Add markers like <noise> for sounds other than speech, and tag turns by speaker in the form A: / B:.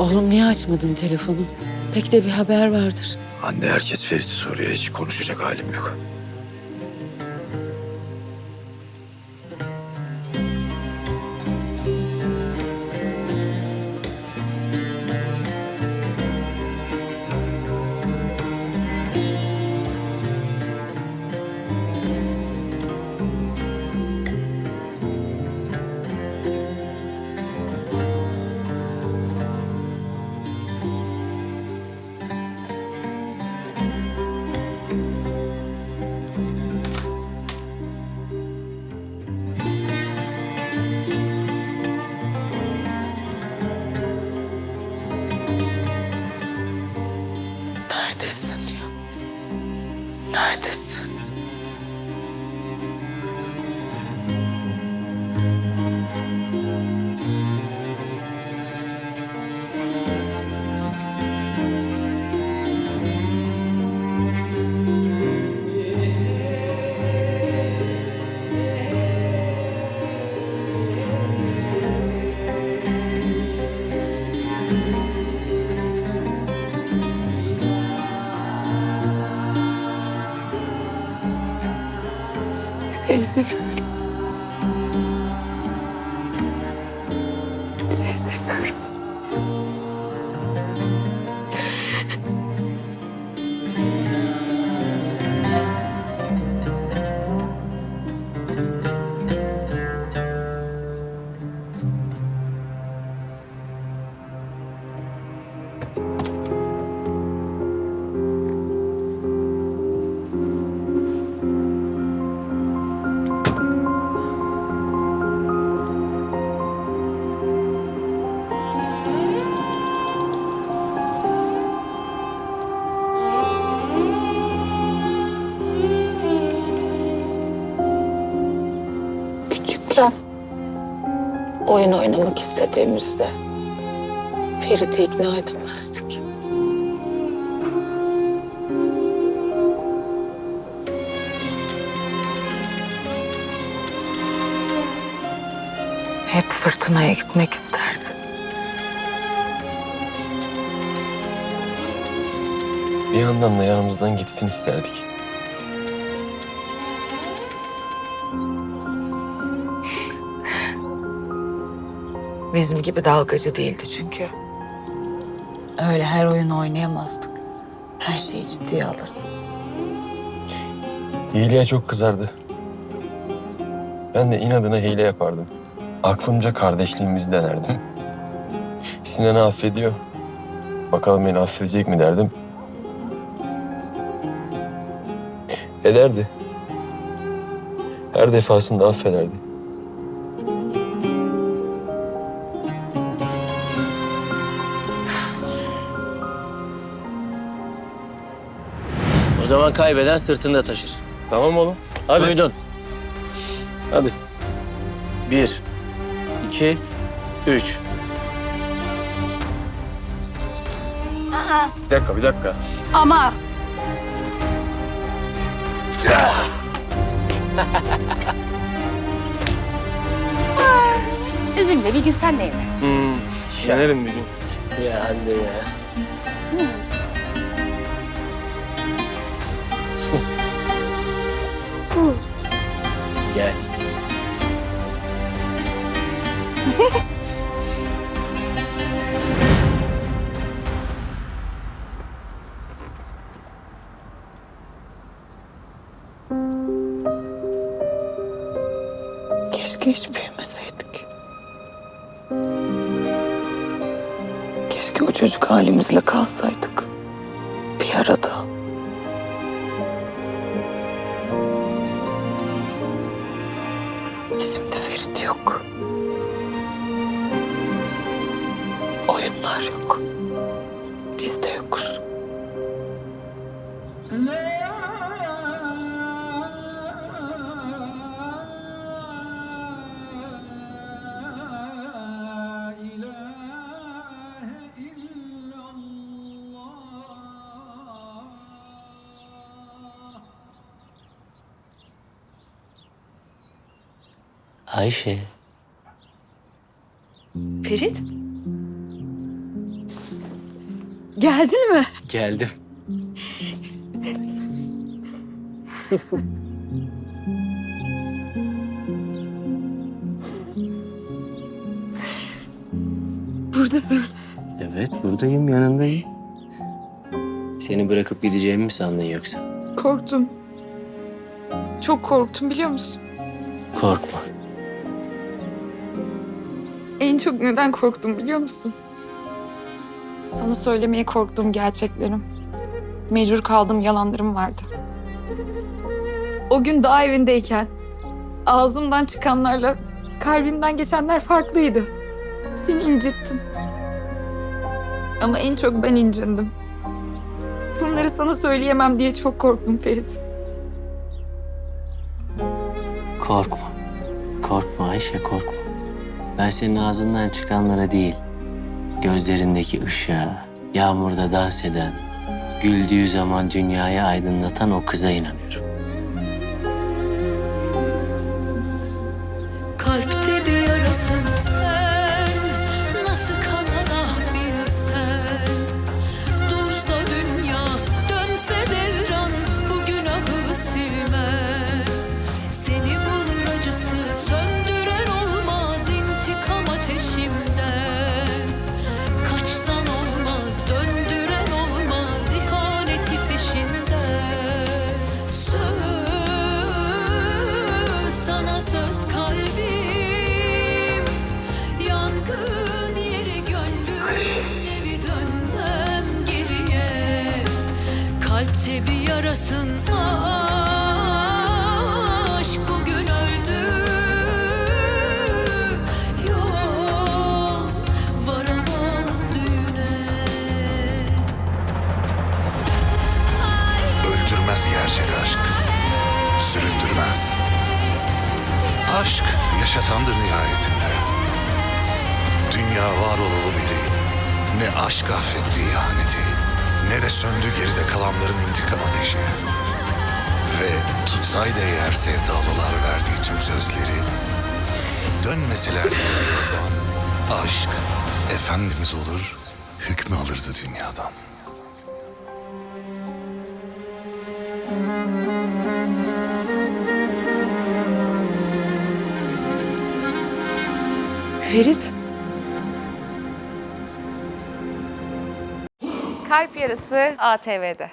A: Oğlum niye açmadın telefonu? Pek de bir haber vardır.
B: Anne herkes Ferit'i soruyor. Hiç konuşacak halim yok.
A: Neredesin? Seni Küçükken oyun oynamak istediğimizde Ferit'i ikna edemezdik. Hep fırtınaya gitmek isterdi.
C: Bir yandan da yanımızdan gitsin isterdik.
D: Bizim gibi dalgacı değildi çünkü. Öyle her oyunu oynayamazdık. Her şeyi ciddiye alırdı.
C: Hileye çok kızardı. Ben de inadına hile yapardım. Aklımca kardeşliğimizi denerdim. Sinan'ı affediyor. Bakalım beni affedecek mi derdim. Ederdi. Her defasında affederdi.
E: Zaman kaybeden sırtında taşır.
C: Tamam oğlum. Hadi.
E: Duydun.
C: Hadi.
E: Bir, iki, üç.
C: Bir dakika, bir dakika.
F: Ama <laughs> üzülme bir gün sen de yenersin.
C: Hmm, yenerim bir gün.
E: Ya anne ya. Gel.
D: Keşke hiç büyümeseydik. Keşke o çocuk halimizle kalsaydık. Bir arada. Ferit yok. Oyunlar yok. Biz de yokuz.
E: Ayşe.
F: Ferit?
D: Geldin mi?
E: Geldim.
D: Buradasın.
E: Evet buradayım yanındayım. Seni bırakıp gideceğimi mi sandın yoksa?
G: Korktum. Çok korktum biliyor musun?
E: Korkma.
G: En çok neden korktum biliyor musun? Sana söylemeye korktuğum gerçeklerim. Mecbur kaldığım yalanlarım vardı. O gün dağ evindeyken ağzımdan çıkanlarla kalbimden geçenler farklıydı. Seni incittim. Ama en çok ben incindim. Bunları sana söyleyemem diye çok korktum Ferit.
E: Korkma. Korkma Ayşe korkma. Ben senin ağzından çıkanlara değil, gözlerindeki ışığa, yağmurda dans eden, güldüğü zaman dünyayı aydınlatan o kıza inanıyorum.
H: Kalpte bir yarasın yarasın Aşk bugün öldü Yol varamaz düğüne
I: Öldürmez gerçek aşk. Süründürmez. Aşk yaşatandır nihayetinde. Dünya var olalı beri ne aşk affetti ihaneti ne de söndü geride kalanların intikam ateşi. Ve tutsaydı eğer sevdalılar verdiği tüm sözleri dönmeseler yoldan aşk efendimiz olur hükmü alırdı dünyadan.
A: Ferit.
F: Yarısı ATV'de.